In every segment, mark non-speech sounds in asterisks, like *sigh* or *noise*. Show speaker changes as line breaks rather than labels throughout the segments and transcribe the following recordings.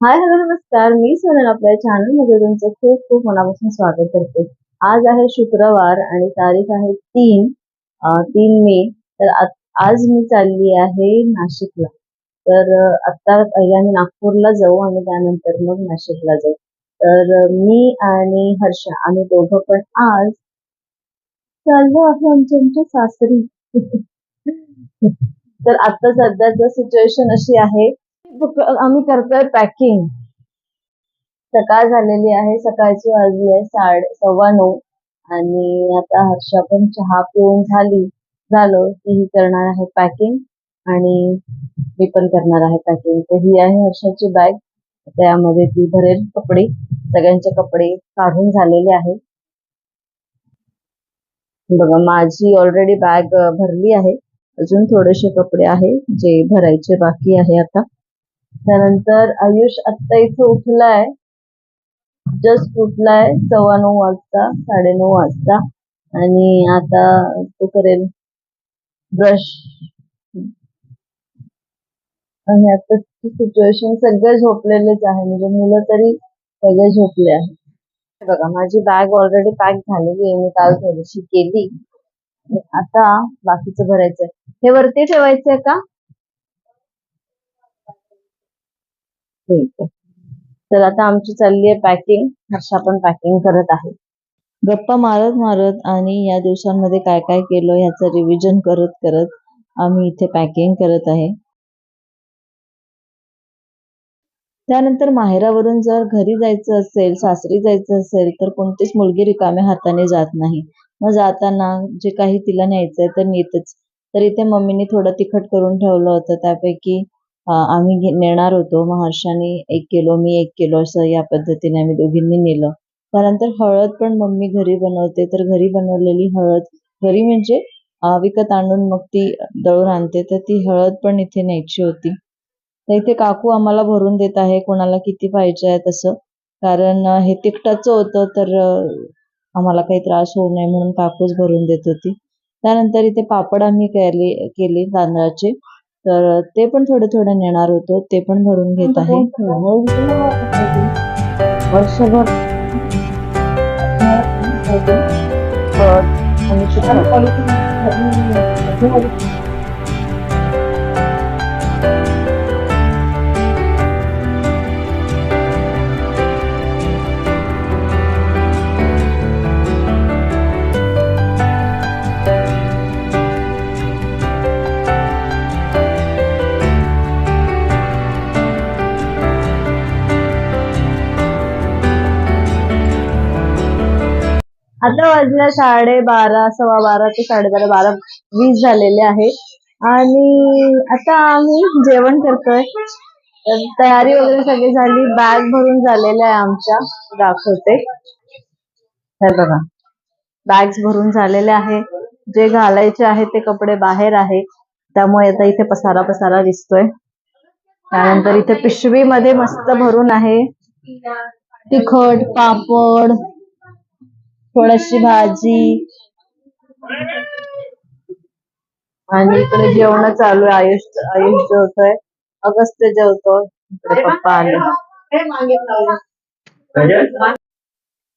Hi hello नमस्कार. मी सोनल आपल्या चॅनलमध्ये तुमचं खूप खूप मनापासून स्वागत करते. आज आहे शुक्रवार आणि तारीख आहे तीन तीन मे. तर आज मी चालली आहे नाशिकला. तर आता पहिले आम्ही नागपूरला जाऊ आणि त्यानंतर मग नाशिकला जाऊ. तर मी आणि हर्षा आम्ही दोघं पण आज चाललो आहे आमच्या आमच्या सासरी. *laughs* तर आता सध्याचं सिच्युएशन अशी आहे आम्ही करतोय पॅकिंग सकाळ झालेली आहे सकाळची वाजली आहे साडे सव्वा नऊ. आणि आता हर्षा पण चहा पिऊन झाली झालं की ही करणार आहे पॅकिंग आणि मी पण करणार आहे पॅकिंग तर ही आहे हर्षाची बॅग त्यामध्ये ती भरेल कपडे. सगळ्यांचे कपडे काढून झालेले आहे. बघा माझी ऑलरेडी बॅग भरली आहे. अजून थोडेसे कपडे आहे जे भरायचे बाकी आहे आता. त्यानंतर आयुष आत्ता इथे उठलाय. जस्ट उठलाय सव्वा नऊ वाजता साडेनऊ वाजता. आणि आता तो करेल ब्रश आणि आता सिच्युएशन सगळे झोपलेलेच आहे. म्हणजे मुलं तरी सगळे झोपले आहे बघा माझी बॅग ऑलरेडी पॅक झालेली आहे. मी काल थोडीशी केली. आता बाकीचं भरायचंय. हे वरती ठेवायचंय का? ठीक तर आता आमची चालली आहे पॅकिंग हर्षा पण पॅकिंग करत आहे. गप्पा मारत मारत आणि या दिवसांमध्ये काय काय केलं ह्याचं रिव्हिजन करत करत आम्ही इथे पॅकिंग करत आहे. त्यानंतर माहेरावरून जर घरी जायचं असेल सासरी जायचं असेल तर कोणतीच मुलगी रिकाम्या हाताने जात नाही. मग जाताना जे काही तिला न्यायचंय तर नेतच. तर इथे मम्मीने थोडं तिखट करून ठेवलं होतं. त्यापैकी आम्ही नेणार होतो. महर्षांनी एक किलो मी एक किलो असं या पद्धतीने आम्ही दोघींनी नेलं. त्यानंतर हळद पण मम्मी घरी बनवते. तर घरी बनवलेली हळद घरी म्हणजे विकत आणून मग ती दळून आणते. तर ती हळद पण इथे न्यायची होती. तर इथे काकू आम्हाला भरून देत आहे. कोणाला किती पाहिजे आहे तसं. कारण हे तिखटाचं होतं. तर आम्हाला काही त्रास होऊ नये म्हणून काकूच भरून देत होती. त्यानंतर इथे पापड आम्ही केले केले तांदळाचे. तर ते पण थोडे थोडे नेणार होतो. ते पण भरून घेत आहे. वर्षभर. आणि आता वाजल्या साडे बारा सव्वा बारा ते साडेबारा बारा वीस झालेले आहे. आणि आता आम्ही जेवण करतोय. तयारी वगैरे सगळी झाली. बॅग भरून झालेल्या आहे आमच्या. दाखवते. हे बघा. बॅग्स भरून झालेले आहे. जे घालायचे आहे ते कपडे बाहेर आहे. त्यामुळे आता इथे पसारा पसारा दिसतोय. त्यानंतर इथे पिशवीमध्ये मस्त भरून आहे. तिखट पापड थोडीशी भाजी. आणि इकडे जेवण चालू आहे. आयुष आयुष जेवतोय. अगस्त्य जेवतोय इकडे पप्पा आले.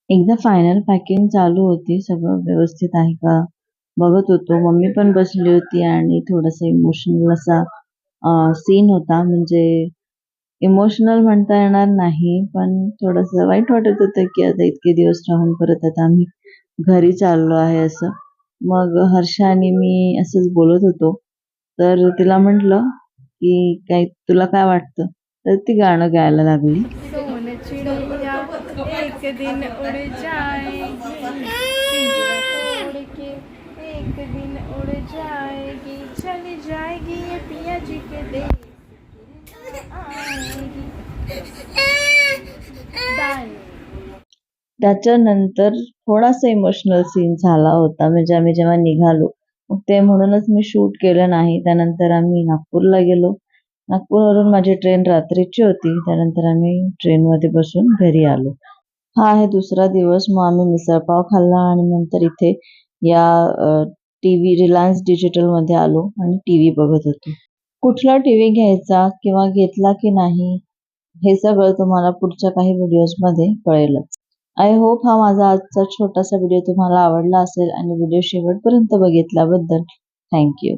एकदा फायनल पॅकिंग चालू होती. सगळं व्यवस्थित आहे का? बघत होतो. मम्मी पण बसली होती आणि थोडासा इमोशनल असा सीन होता. म्हणजे इमोशनल म्हणता येणार नाही पण थोडस वाईट वाटत होतं की आता इतके दिवस राहून परत आता आम्ही घरी चाललो आहे असं. मग हर्षा आणि मी असंच बोलत होतो. तर तिला म्हटलं की काय तुला काय वाटतं? तर ती गाणं गायला लागली.
एक दिन उड़ जाएगी एक दिन उड़ जाएगी चली जाएगी ये पिया जी के देश.
त्याच्यानंतर थोडासा इमोशनल सीन झाला होता. म्हणजे आम्ही जेव्हा निघालो मग ते म्हणूनच मी शूट केलं नाही. त्यानंतर आम्ही नागपूरला गेलो. नागपूरवरून माझी ट्रेन रात्रीची होती. त्यानंतर आम्ही ट्रेनमध्ये बसून घरी आलो. हा आहे दुसरा दिवस. मग आम्ही मिसळपाव खाल्ला आणि नंतर इथे या टी व्ही रिलायन्स डिजिटलमध्ये आलो आणि टी व्ही बघत होतो. कुठला टी व्ही घ्यायचा किंवा घेतला की नाही? हे सगळं तुम्हाला पुढच्या काही व्हिडिओजमध्ये कळेलच. आय होप हा माझा आजचा छोटासा व्हिडिओ तुम्हाला आवडला असेल आणि व्हिडिओ शेवटपर्यंत बघितल्याबद्दल थँक्यू